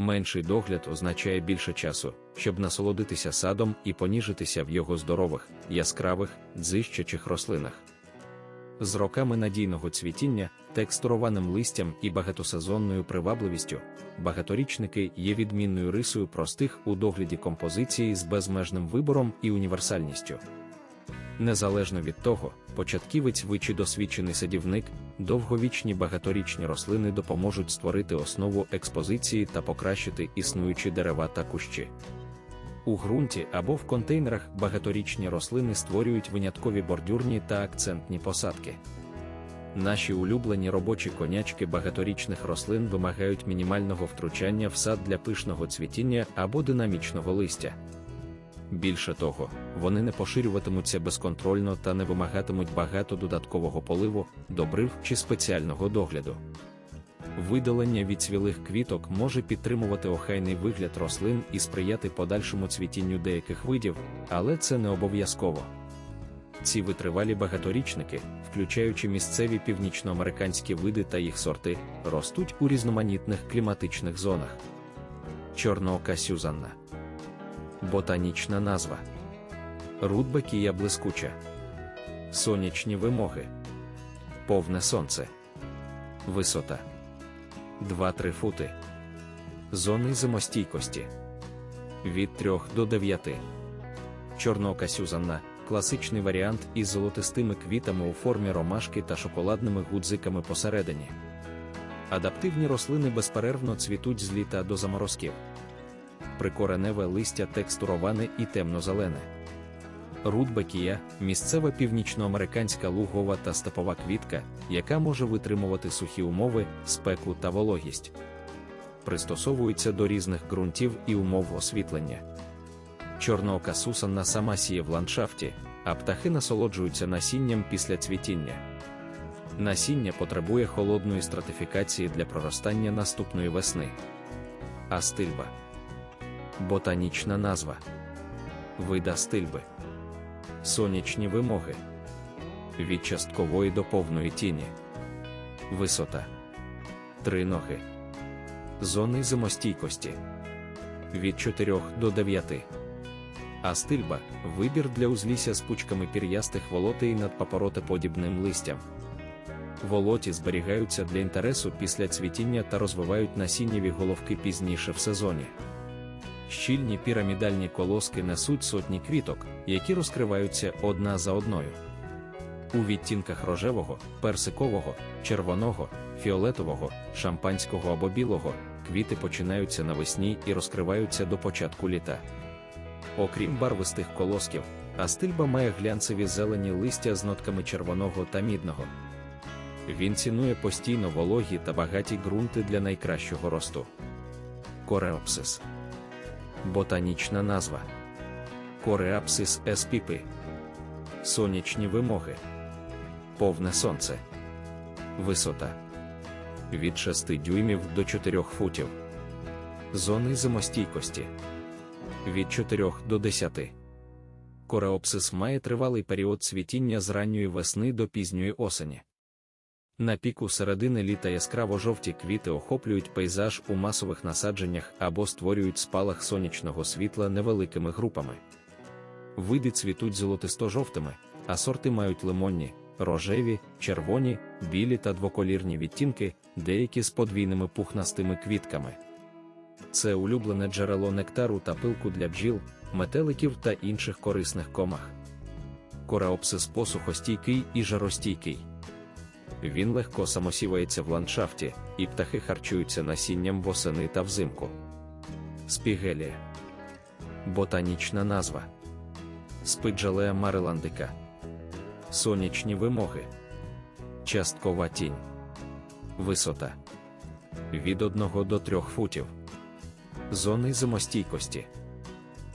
Менший догляд означає більше часу, щоб насолодитися садом і поніжитися в його здорових, яскравих, дзищачих рослинах. З роками надійного цвітіння, текстурованим листям і багатосезонною привабливістю, багаторічники є відмінною рисою простих у догляді композиції з безмежним вибором і універсальністю. Незалежно від того, початківець ви чи досвідчений садівник, довговічні багаторічні рослини допоможуть створити основу експозиції та покращити існуючі дерева та кущі. У ґрунті або в контейнерах багаторічні рослини створюють виняткові бордюрні та акцентні посадки. Наші улюблені робочі конячки багаторічних рослин вимагають мінімального втручання в сад для пишного цвітіння або динамічного листя. Більше того, вони не поширюватимуться безконтрольно та не вимагатимуть багато додаткового поливу, добрив чи спеціального догляду. Видалення від цвілих квіток може підтримувати охайний вигляд рослин і сприяти подальшому цвітінню деяких видів, але це не обов'язково. Ці витривалі багаторічники, включаючи місцеві північноамериканські види та їх сорти, ростуть у різноманітних кліматичних зонах. Чорноока Сюзанна. Ботанічна назва. Рудбекія блискуча. Сонячні вимоги. Повне сонце. Висота 2-3 фути. Зони зимостійкості від 3 до 9. Чорнока Сюзанна класичний варіант із золотистими квітами у формі ромашки та шоколадними гудзиками посередині. Адаптивні рослини безперервно цвітуть з літа до заморозків. Прикореневе листя текстуроване і темно-зелене. Рудбекія місцева північноамериканська лугова та степова квітка, яка може витримувати сухі умови, спеку та вологість. Пристосовується до різних ґрунтів і умов освітлення. Чорноока сусанна сама сіє в ландшафті, а птахи насолоджуються насінням після цвітіння. Насіння потребує холодної стратифікації для проростання наступної весни. Астильба. Ботанічна назва. Вида стильби. Сонячні вимоги. Від часткової до повної тіні. Висота. Три ноги. Зони зимостійкості. Від 4 до 9. Астильба вибір для узлісся з пучками пір'ястих волотей над папоротеподібним листям. Волоті зберігаються для інтересу після цвітіння та розвивають насіннєві головки пізніше в сезоні. Щільні пірамідальні колоски несуть сотні квіток, які розкриваються одна за одною. У відтінках рожевого, персикового, червоного, фіолетового, шампанського або білого квіти починаються навесні і розкриваються до початку літа. Окрім барвистих колосків, астильба має глянцеві зелені листя з нотками червоного та мідного. Він цінує постійно вологі та багаті ґрунти для найкращого росту. Кореопсис. Ботанічна назва. Кореапсис еспіпи. Сонячні вимоги. Повне сонце. Висота. Від 6 дюймів до 4 футів. Зони зимостійкості. Від 4 до 10. Кореопсис має тривалий період цвітіння з ранньої весни до пізньої осені. На піку середини літа яскраво жовті квіти охоплюють пейзаж у масових насадженнях або створюють спалах сонячного світла невеликими групами. Види цвітуть золотисто-жовтими, а сорти мають лимонні, рожеві, червоні, білі та двоколірні відтінки, деякі з подвійними пухнастими квітками. Це улюблене джерело нектару та пилку для бджіл, метеликів та інших корисних комах. Кореопсис посухостійкий і жаростійкий. Він легко самосівається в ландшафті, і птахи харчуються насінням восени та взимку. Спігелія. Ботанічна назва. Спиджалея мариландика. Сонячні вимоги. Часткова тінь. Висота. Від 1 до 3 футів. Зони зимостійкості.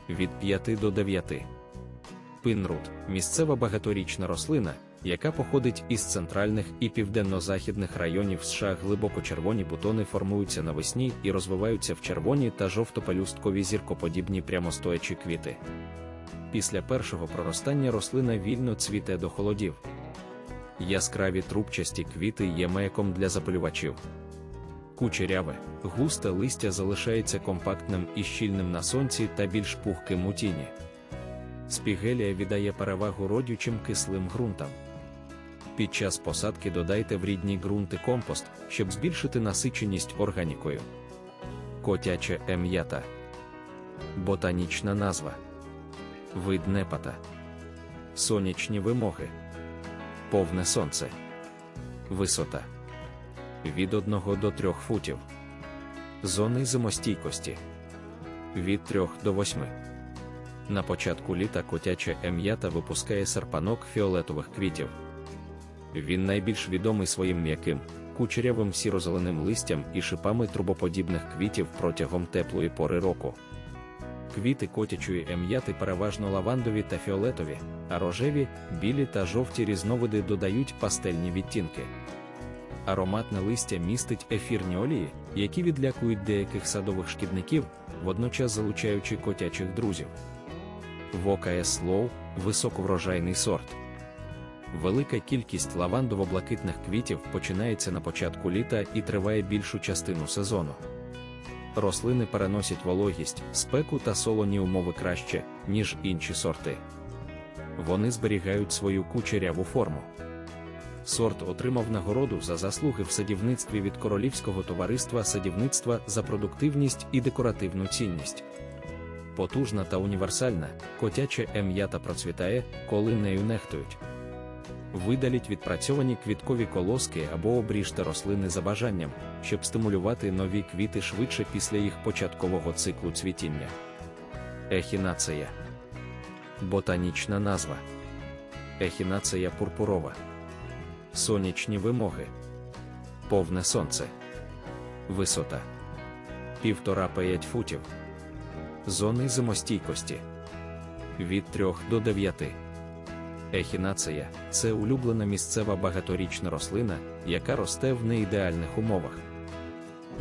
Від 5 до 9. Пинрут місцева багаторічна рослина, яка походить із центральних і південно-західних районів США глибоко червоні бутони формуються навесні і розвиваються в червоні та жовто-пелюсткові зіркоподібні прямостоячі квіти. Після першого проростання рослина вільно цвіте до холодів. Яскраві трубчасті квіти є маяком для запалювачів. Кучеряве, густе листя залишається компактним і щільним на сонці та більш пухким у тіні. Спігелія віддає перевагу родючим кислим ґрунтам. Під час посадки додайте в рідні ґрунти компост, щоб збільшити насиченість органікою. Котяче ем'ята. Ботанічна назва. Вид непата. Сонячні вимоги. Повне сонце. Висота. Від 1 до 3 футів. Зони зимостійкості. Від 3 до 8. На початку літа котяча ем'ята випускає серпанок фіолетових квітів. Він найбільш відомий своїм м'яким, кучерявим сірозеленим листям і шипами трубоподібних квітів протягом теплої пори року. Квіти котячої ем'яти переважно лавандові та фіолетові, а рожеві, білі та жовті різновиди додають пастельні відтінки. Ароматне листя містить ефірні олії, які відлякують деяких садових шкідників, водночас залучаючи котячих друзів. ВОКС Лоу високоврожайний сорт. Велика кількість лавандово-блакитних квітів починається на початку літа і триває більшу частину сезону. Рослини переносять вологість, спеку та солоні умови краще, ніж інші сорти. Вони зберігають свою кучеряву форму. Сорт отримав нагороду за заслуги в садівництві від Королівського товариства садівництва за продуктивність і декоративну цінність. Потужна та універсальна, котяча ем'ята процвітає, коли нею нехтують. Видаліть відпрацьовані квіткові колоски або обріжте рослини за бажанням, щоб стимулювати нові квіти швидше після їх початкового циклу цвітіння. Ехінацея. Ботанічна назва. Ехінацея пурпурова. Сонячні вимоги. Повне сонце. Висота. 1,5-5 футів. Зони зимостійкості. Від 3 до 9. Ехінацея це улюблена місцева багаторічна рослина, яка росте в неідеальних умовах.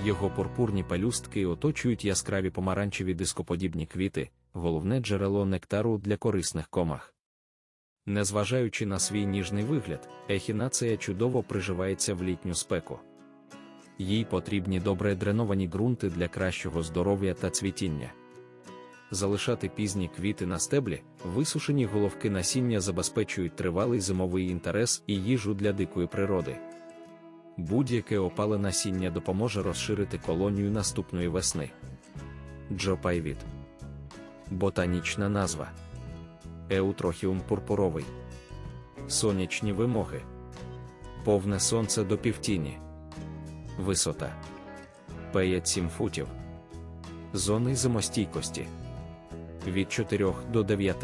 Його пурпурні пелюстки оточують яскраві помаранчеві дископодібні квіти, головне джерело нектару для корисних комах. Незважаючи на свій ніжний вигляд, ехінацея чудово приживається в літню спеку. Їй потрібні добре дреновані ґрунти для кращого здоров'я та цвітіння. Залишати пізні квіти на стеблі, висушені головки насіння забезпечують тривалий зимовий інтерес і їжу для дикої природи. Будь-яке опале насіння допоможе розширити колонію наступної весни. Джопайвіт. Ботанічна назва. Еутрохіум пурпуровий. Сонячні вимоги. Повне сонце до півтіні. Висота 5-7 футів. Зони зимостійкості від 4 до 9.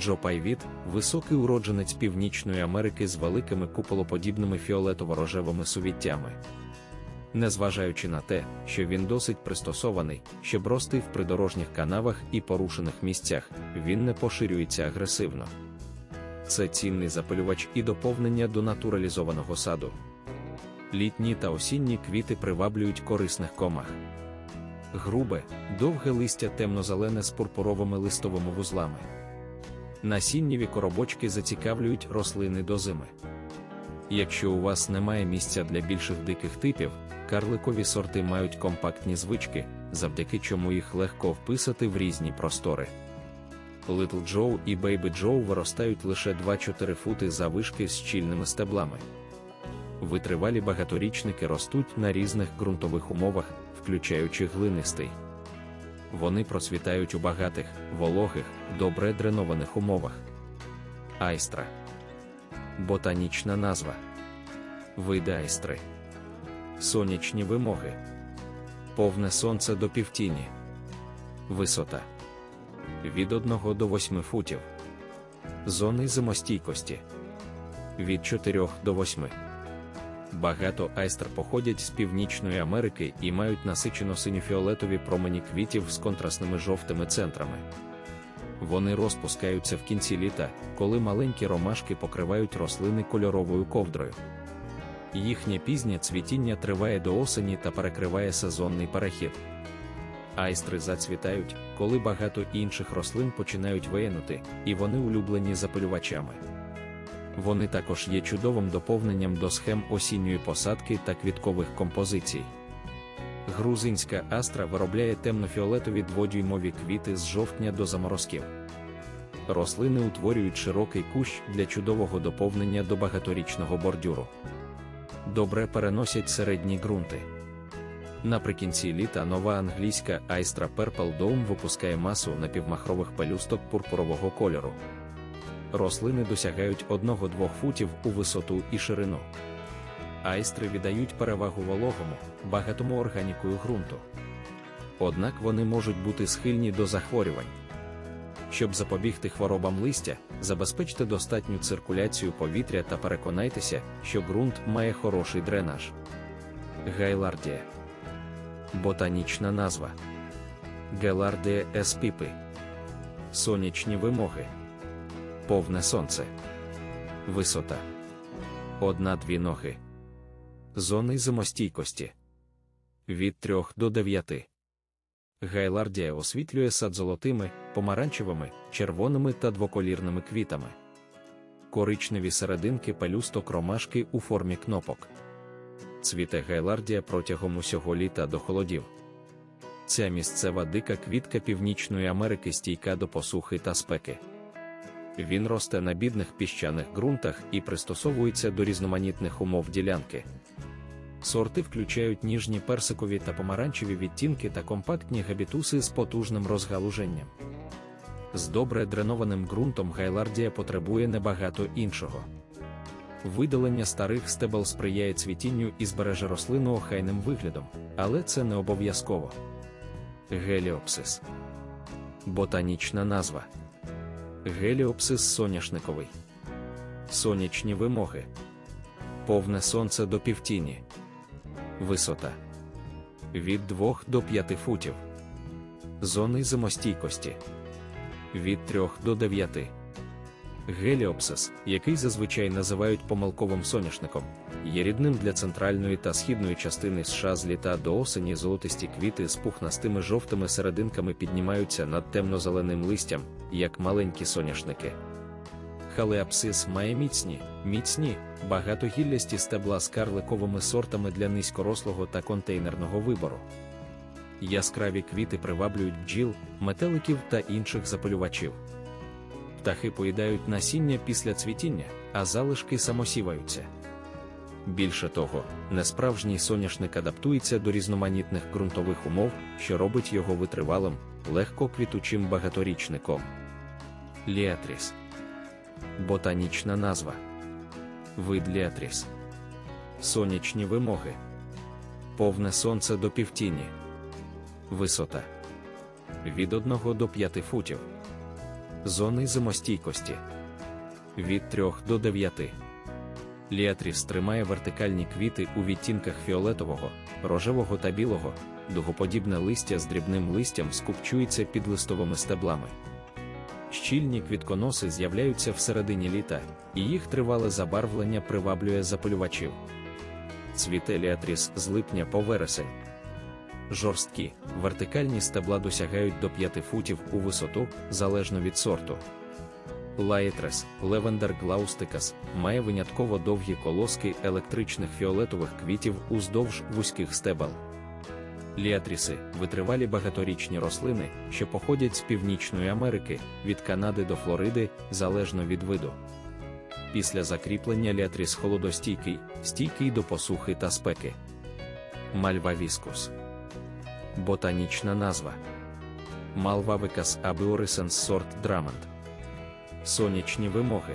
Джопайвіт високий уродженець Північної Америки з великими куполоподібними фіолетово-рожевими сувіттями. Незважаючи на те, що він досить пристосований, щоб рости в придорожніх канавах і порушених місцях, він не поширюється агресивно. Це цінний запилювач і доповнення до натуралізованого саду. Літні та осінні квіти приваблюють корисних комах. Грубе, довге листя темно-зелене з пурпуровими листовими вузлами. Насіннєві коробочки зацікавлюють рослини до зими. Якщо у вас немає місця для більших диких типів, карликові сорти мають компактні звички, завдяки чому їх легко вписати в різні простори. Little Joe і Baby Joe виростають лише 2-4 фути завишки з щільними стеблами. Витривалі багаторічники ростуть на різних ґрунтових умовах, включаючи глинистий. Вони процвітають у багатих, вологих, добре дренованих умовах. Айстра. Ботанічна назва. Види айстри. Сонячні вимоги. Повне сонце до півтіні. Висота. Від 1 до 8 футів. Зони зимостійкості. Від 4 до 8. Багато айстр походять з Північної Америки і мають насичено синьо-фіолетові промені квітів з контрастними жовтими центрами. Вони розпускаються в кінці літа, коли маленькі ромашки покривають рослини кольоровою ковдрою. Їхнє пізнє цвітіння триває до осені та перекриває сезонний перехід. Айстри зацвітають, коли багато інших рослин починають виянути, і вони улюблені запилювачами. Вони також є чудовим доповненням до схем осінньої посадки та квіткових композицій. Грузинська астра виробляє темнофіолетові дводюймові квіти з жовтня до заморозків. Рослини утворюють широкий кущ для чудового доповнення до багаторічного бордюру. Добре переносять середні ґрунти. Наприкінці літа нова англійська Айстра Purple Dome випускає масу напівмахрових пелюсток пурпурового кольору. Рослини досягають 1-2 футів у висоту і ширину. Айстри віддають перевагу вологому, багатому органікою ґрунту. Однак вони можуть бути схильні до захворювань. Щоб запобігти хворобам листя, забезпечте достатню циркуляцію повітря та переконайтеся, що ґрунт має хороший дренаж. Гайлардія. Ботанічна назва. Гелардія еспіпи. Сонячні вимоги. Повне сонце. Висота. Одна-дві ноги. Зони зимостійкості. Від 3 до 9. Гайлардія освітлює сад золотими, помаранчевими, червоними та двоколірними квітами. Коричневі серединки пелюсток ромашки у формі кнопок. Цвіте гайлардія протягом усього літа до холодів. Ця місцева дика квітка Північної Америки стійка до посухи та спеки. Він росте на бідних піщаних ґрунтах і пристосовується до різноманітних умов ділянки. Сорти включають ніжні персикові та помаранчеві відтінки та компактні габітуси з потужним розгалуженням. З добре дренованим ґрунтом гайлардія потребує небагато іншого. Видалення старих стебел сприяє цвітінню і збереже рослину охайним виглядом, але це не обов'язково. Геліопсис. Ботанічна назва. Геліопсис соняшниковий. Сонячні вимоги. Повне сонце до півтіні. Висота від 2 до 5 футів. Зони зимостійкості від 3 до 9. Геліопсис, який зазвичай називають помилковим соняшником, є рідним для центральної та східної частини США з літа до осені золотисті квіти з пухнастими жовтими серединками піднімаються над темно-зеленим листям, як маленькі соняшники. Халеапсис має міцні, міцні, багатогіллясті стебла з карликовими сортами для низькорослого та контейнерного вибору. Яскраві квіти приваблюють бджіл, метеликів та інших запалювачів. Птахи поїдають насіння після цвітіння, а залишки самосіваються. Більше того, несправжній соняшник адаптується до різноманітних ґрунтових умов, що робить його витривалим, легко квітучим багаторічником. Ліатріс Ботанічна назва. Вид ліатріс. Сонячні вимоги. Повне сонце до півтіні. Висота від 1 до 5 футів. Зони зимостійкості від 3 до 9. Ліатріс тримає вертикальні квіти у відтінках фіолетового, рожевого та білого, дугоподібне листя з дрібним листям скупчується під листовими стеблами. Щільні квітконоси з'являються всередині літа, і їх тривале забарвлення приваблює запалювачів. Цвіте ліатріс з липня по вересень. Жорсткі, вертикальні стебла досягають до 5 футів у висоту, залежно від сорту. Лаєтрес, левендер глаустикас, має винятково довгі колоски електричних фіолетових квітів уздовж вузьких стебел. Ліатріси витривалі багаторічні рослини, що походять з Північної Америки, від Канади до Флориди, залежно від виду. Після закріплення ліатріс холодостійкий, стійкий до посухи та спеки. Мальва віскус. Ботанічна назва. Малвавикас абіорисенс сорт драмант. Сонячні вимоги.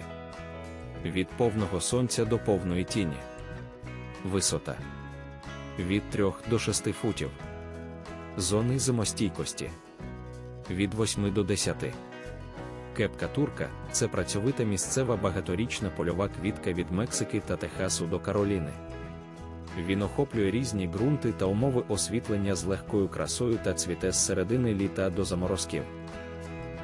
Від повного сонця до повної тіні. Висота. Від 3 до 6 футів. Зони зимостійкості. Від 8 до 10. Кепка турка це працьовита місцева багаторічна польова квітка від Мексики та Техасу до Кароліни. Він охоплює різні ґрунти та умови освітлення з легкою красою та цвіте з середини літа до заморозків.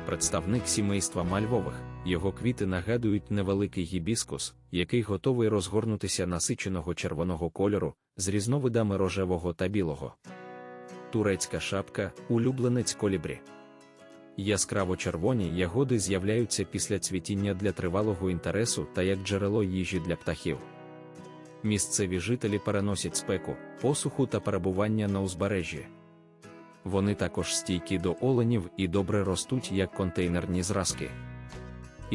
Представник сімейства мальвових, його квіти нагадують невеликий гібіскус, який готовий розгорнутися насиченого червоного кольору з різновидами рожевого та білого. Турецька шапка улюбленець колібрі. Яскраво червоні ягоди з'являються після цвітіння для тривалого інтересу та як джерело їжі для птахів. Місцеві жителі переносять спеку, посуху та перебування на узбережжі. Вони також стійкі до оленів і добре ростуть як контейнерні зразки.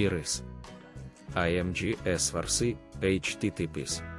Iris. IMGS Varsi, HTTPs.